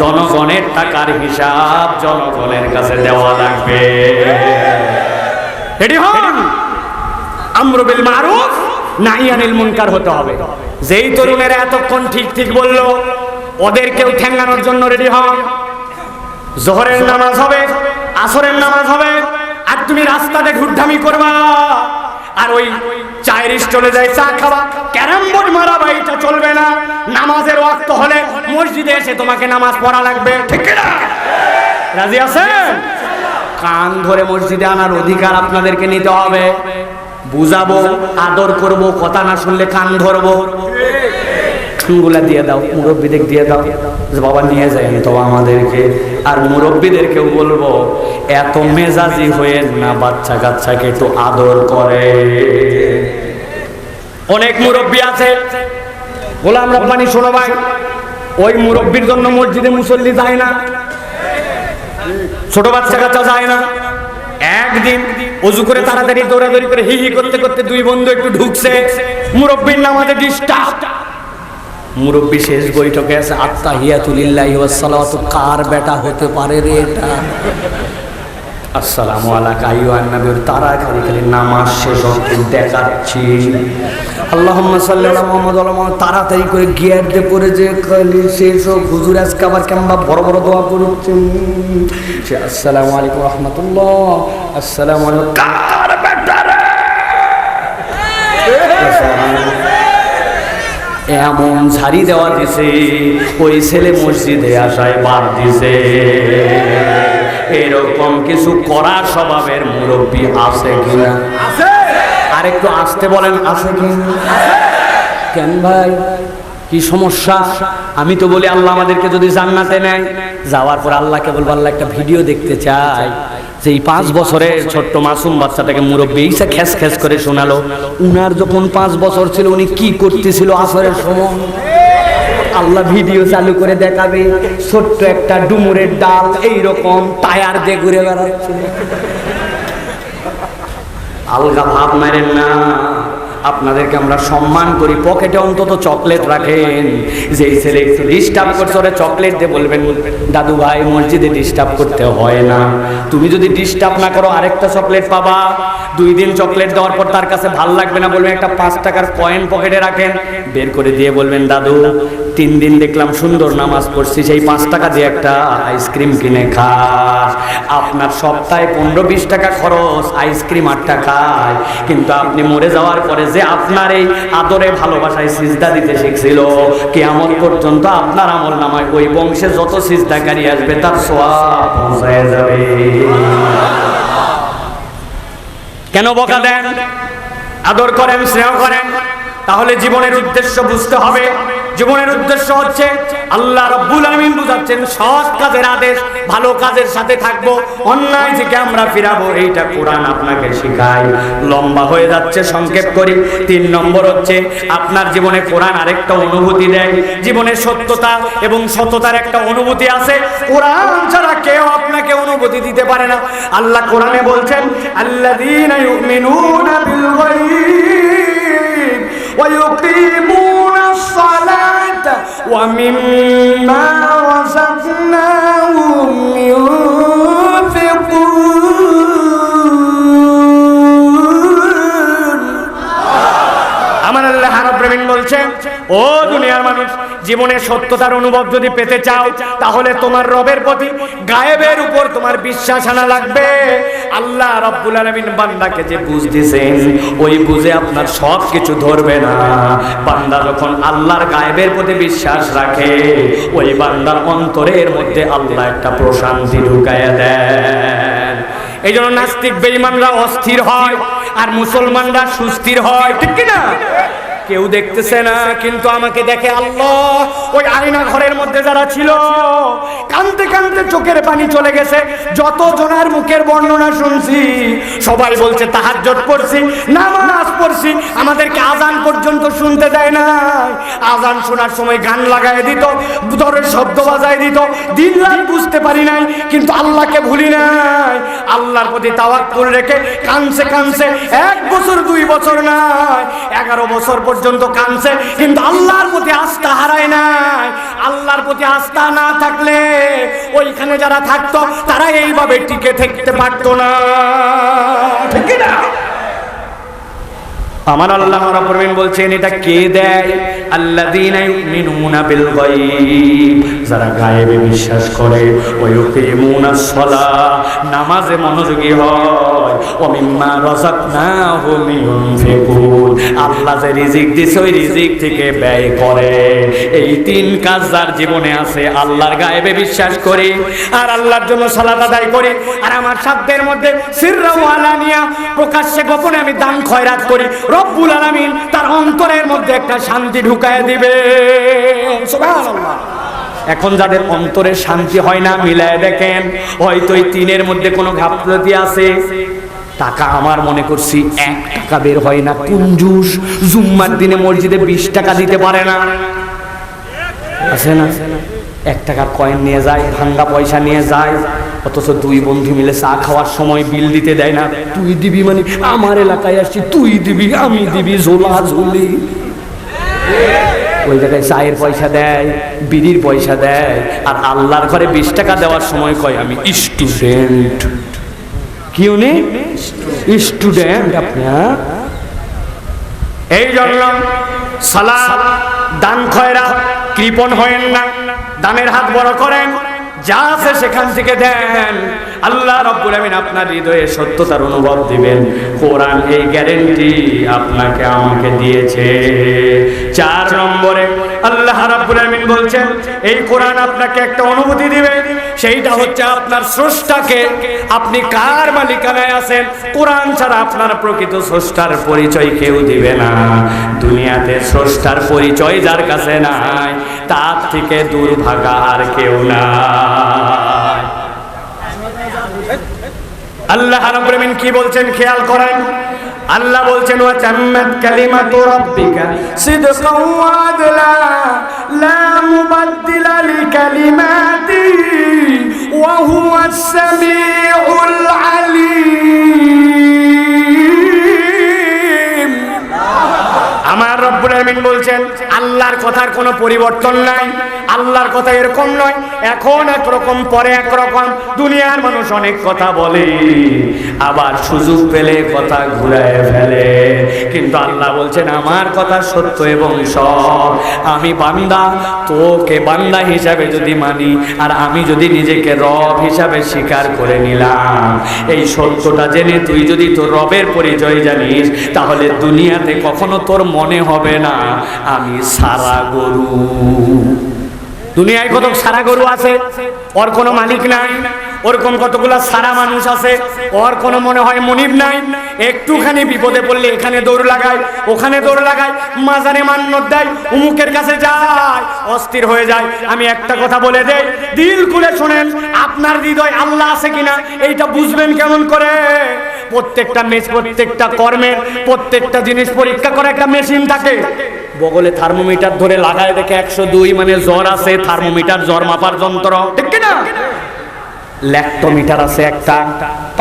জনগণের টাকার হিসাব জনগণের কাছে দেওয়া লাগবে। রেডি হন আমরুবিল মারুফ নাহিয়ানিল মুনকার হতে হবে। যেই তরুণেরা এতক্ষণ ঠিক ঠিক বলল ওদেরকেও ঠেঙ্গানোর জন্য রেডি হন জোহরের নামাজ হবে আসরের নামাজ হবে আর তুমি রাস্তাতে ঘুরঢামি করবা। আর ওই চায়ের স্টলে যায়, চা খাওয়া ক্যারাম বোর্ড মারা বা এটা চলবে না। নামাজের ওয়াক্ত হলে মসজিদে এসে তোমাকে নামাজ পড়া লাগবে। ঠিক না রাজি আছেন? কান ধরে মসজিদে আনার অধিকার আপনাদেরকে নিতে হবে। বুঝাবো, আদর করব, কথা না শুনলে কান ধরবো। গুলা দিয়ে দাও, মুরব্বীদের দিয়ে দাও। বাবা, নিয়ে যায়নি তো আমাদেরকে। আর মুরব্বীদেরকেও বলব, এত মেজাজি হয়ে না বাচ্চা কাচ্চাকে একটু আদর করে। অনেক মুরব্বী আছে। গোলাম রব্বানি শোনো ভাই, ওই মুরব্বীর জন্য মসজিদে মুসল্লি যায় না, ছোট বাচ্চা কাচ্চা যায় না। একদিন অজু করে তাড়াতাড়ি দৌড়াদৌড়ি করে হি হি করতে করতে দুই বন্ধু একটু ঢুকছে। মুরব্বীর নামাজে ডিস্টার্ব মুরব্বী শেষ বৈঠকে আছে আত্মা হিয়াতুলিল্লাহি কার বেটা হতে পারে রে এটা? আসসালামু আলাইকা আইয়ুহান নবীর তারা খালি খালি নামাজ শেষ হতে দেখাচ্ছি। আল্লাহুম্মা সাল্লি আলা মুহাম্মদ তাড়াতাড়ি করে গিয়ার দিয়ে পড়ে যে খালি শেষ হোক। হুজুর আজকে আবার কেমন বড় বড় দোয়া করছেন সে আসসালামু আলাইকুম রাহমাতুল্লাহ। আসসালামু আলাইকুম। এমন ঝাড়ি দেওয়া দিছে, ওই ছেলে মসজিদে আসায় বাদ দিছে। এরকম কিছু করা স্বভাবের মুরব্বী আছে কিনা আর একটু আসতে বলেন আছে কিনা কেন ভাই? কি সমস্যা? আমি তো বলি আল্লাহ আমাদেরকে যদি জান্নাতে নেয়। যাওয়ার পর আল্লাহকে বলব আল্লাহ একটা ভিডিও দেখতে চাই। যে এই পাঁচ বছরের ছোট্ট মাসুম বাচ্চাটাকে মুরব্বী এইসা খ্যাস খ্যাস করে শোনালো। উনার যখন পাঁচ বছর ছিল উনি কি করতেছিল আসরের সময়? আল্লাহ ভিডিও চালু করে দেখাবে, ছোট্ট একটা ডুমুরের ডাল, এইরকম টায়ার দিয়ে ঘুরে বেড়াচ্ছে। আলগা ভাব মারেন না। আপনাদেরকে আমরা সম্মান করি। পকেটে অন্তত চকলেট রাখেন। যে ছেলে একটু ডিস্টার্ব করছে, ওরা চকলেট দিয়ে বলবেন, দাদু ভাই, মসজিদে ডিস্টার্ব করতে হয় না। তুমি যদি ডিস্টার্ব না করো, আরেকটা চকলেট পাবা। দুই দিন চকলেট দেওয়ার পর তার কাছে ভালো লাগবে না বলবেন, একটা পাঁচ টাকার কয়েন পকেটে রাখেন। বের করে দিয়ে বলবেন, দাদু তিন দিন দেখলাম সুন্দর নামাজ পড়ছি, সেই পাঁচ টাকা দিয়ে একটা আইসক্রিম কিনে খাস আপনার সপ্তাহে পনেরো বিশ টাকা খরচ, আইসক্রিম আটটা খায়। কিন্তু আপনি মরে যাওয়ার পরে যে আপনার এই আদরে ভালোবাসায় সিজদা দিতে শিখছিল কেমন পর্যন্ত আপনার আমল নামায় ওই বংশে যত সিজদাকারী আসবে, তার সোয়াব যাবে। কেন বকা দেন? আদর করেন, স্নেহ করেন, তাহলে জীবনের উদ্দেশ্য বুঝতে হবে। জীবনের উদ্দেশ্য হচ্ছে আল্লাহ রব্বুল আলামিন বুঝাচ্ছেন, সৎ কাজের আদেশ, ভালো কাজের সাথে থাকব। অন্যায় থেকে আমরা ফিরাবো, এইটা কোরআন আপনাকে শেখায়। লম্বা হয়ে যাচ্ছে, সংক্ষেপ করি। তিন নম্বর হচ্ছে, আপনার জীবনে কোরআন আরেকটা অনুভূতি দেয়। জীবনে সত্যতা এবং সততার একটা অনুভূতি আছে। কোরআন ছাড়া কেউ আপনাকে অনুভূতি দিতে পারে না। আল্লাহ কোরআনে বলছেন, আল্লাযীনা ইউমিনুনা الصلاة ومما رزقناهم ينفقون আমার আল্লাহ রাব্বুল বলছেন ও দুনিয়ার মানুষ জীবনের সত্যতার অনুভব যদি পেতে চাও, তাহলে তোমার রবের প্রতি গায়েবের উপর তোমার বিশ্বাস আনা লাগবে। আল্লাহ রাব্বুল আলামিন বান্দাকে যে বুঝ দিয়েছেন, ওই বুঝে আপনার সব কিছু ধরবে না। বান্দা যখন আল্লাহর গায়েবের প্রতি বিশ্বাস রাখে, ওই বান্দার অন্তরের মধ্যে আল্লাহ একটা প্রশান্তি ঢুকাইয়া দেন। এই জন্য নাস্তিক বেঈমানরা অস্থির হয়, আর মুসলমানরা সুস্থির হয়, ঠিক কি না কেউ দেখতেছে না, কিন্তু আমাকে দেখে আল্লাহ। ওই আয়না ঘরের মধ্যে যারা ছিল, কানতে কানতে চোখের পানি চলে গেছে। যত জনের মুখের বর্ণনা শুনছি, সবাই বলছে, তাহাজ্জুদ পড়ছি, নামাজ পড়ছি, আমাদেরকে আজান পর্যন্ত শুনতে দেয় না আজান শোনার সময় গান লাগায় দিত, দরের শব্দ বাজায় দিত। দিন রাত বুঝতে পারি নাই, কিন্তু আল্লাহকে ভুলি নাই। আল্লাহর প্রতি তাওয়াক্কুল রেখে কানছে কানছে এক বছর, দুই বছর নয় এগারো বছর পর্যন্ত কানছে কিন্তু আল্লাহর প্রতি আস্থা হারায় নাই। আল্লাহর প্রতি আস্থা না থাকলে ওইখানে যারা থাকতো, তারা এইভাবে টিকে থাকতে পারতো না। ঠিক না? আমার আল্লাহ আলামিন বলছেন, এটা কে দেয়? ইউমিনুনা বিল যারা গায়েবে বিশ্বাস করে সালাহ। নামাজে মনোযোগী হয়। ওয়া মিম্মা আল্লাহ যে রিজিক দিছে, ওই রিজিক থেকে ব্যয় করে। এই তিন কাজ যার জীবনে আছে, আল্লাহর গায়েবে বিশ্বাস করি, আর আল্লাহর জন্য সালাত আদায় করি। আর আমার সাধ্যের মধ্যে সিররা প্রকাশ্যে গোপনে আমি দান খয়রাত করি। রব্বুল আলামিন তার অন্তরের মধ্যে একটা শান্তি ঢুকায় দিবে। এখন যাদের অন্তরে শান্তি হয় না, মিলায় দেখেন, হয়তো এই তিনের মধ্যে কোনো ঘাপলতি আছে। টাকা আমার মনে করছি এক টাকা বের হয় না, কুঞ্জুস। জুম্মার দিনে মসজিদে বিশ টাকা দিতে পারে না। আছে না? এক টাকার কয়েন নিয়ে যায়, ভাঙ্গা পয়সা নিয়ে যায়। অথচ দুই বন্ধু মিলে চা খাওয়ার সময় বিল দিতে দেয় না। তুই দিবি মানে আমার এলাকায় আসছি, তুই দিবি, আমি দিবি, ঝোলা ঝুলি। ওই জায়গায় চায়ের পয়সা দেয়, বিড়ির পয়সা দেয়, আর আল্লাহর ঘরে বিশ টাকা দেওয়ার সময় কয়, আমি স্টুডেন্ট কি উনি? স্টুডেন্ট আপনি হ্যাঁ? এই জন্য সালাদ, দান খয়রা কৃপণ হয়েন না, দানের হাত বড় করেন। যা আছে সেখান থেকে দেন। আল্লাহ রব্বুল আমিন আপনার হৃদয়ে সত্যতার অনুভব দিবেন। কোরআন এই গ্যারেন্টি আপনাকে আমাকে দিয়েছে। চার নম্বরে বলছেন, এই কোরআন আপনাকে একটা অনুভূতি দিবে। সেইটা হচ্ছে আপনার স্রষ্টাকে আপনি কার মালিকানায় আছেন? কোরআন ছাড়া আপনার প্রকৃত স্রষ্টার পরিচয় কেউ দিবে না। দুনিয়াতে স্রষ্টার পরিচয় যার কাছে নাই, তার থেকে দুর্ভাগা আর কেউ না আল্লাহ রাব্বুল আমিন কি বলছেন খেয়াল করেন? আল্লাহ বলছেন, ওয়া তাম্মাত কালিমাতু রাব্বিকা সিদকাও ওয়া আদলা, লা মুবাদদিলা লিকালিমাতি ওয়া হুয়াস সামিউল আলিম। আমার রব্বুল আলামিন বলছেন আল্লাহর কথার কোনো পরিবর্তন নাই, আল্লাহর কথা এরকম নয়, এখন একরকম, পরে একরকম, দুনিয়ার মানুষ অনেক কথা বলে, আবার সুযোগ পেলে কথা ঘুরায় ফেলে। কিন্তু আল্লাহ বলছেন, আমার কথা সত্য এবং সব। আমি বান্দা, তোকে বান্দা হিসাবে যদি মানি, আর আমি যদি নিজেকে রব হিসাবে স্বীকার করে নিলাম, এই সত্যটা জেনে তুই যদি তোর রবের পরিচয় জানিস, তাহলে দুনিয়াতে কখনো তোর মনে হবে না, আমি সারা গরু। দুনিয়ায় কত সারা গরু আছে, ওর কোনো মালিক নাই, ওরকম কতগুলা সারা মানুষ আছে, ওর কোনো মনে হয় মনিব নাই। একটুখানি বিপদে পড়লে এখানে দৌড় লাগায়, ওখানে দৌড় লাগায়, মাজারে মান্নত দেয়, উমুকের কাছে যায়, অস্থির হয়ে যায়। আমি একটা কথা বলে দেই, দিল খুলে শোনেন, আপনার হৃদয় আল্লাহ আছে কিনা, এইটা বুঝবেন কেমন করে? প্রত্যেকটা মেশ প্রত্যেকটা কর্মের, প্রত্যেকটা জিনিস পরীক্ষা করে একটা মেশিন থাকে। বগলে থার্মোমিটার ধরে লাগায় দেখে একশো দুই মানে জ্বর আছে, থার্মোমিটার জ্বর মাপার যন্ত্র। ঠিক কিনা? ল্যাক্টোমিটার আছে একটা।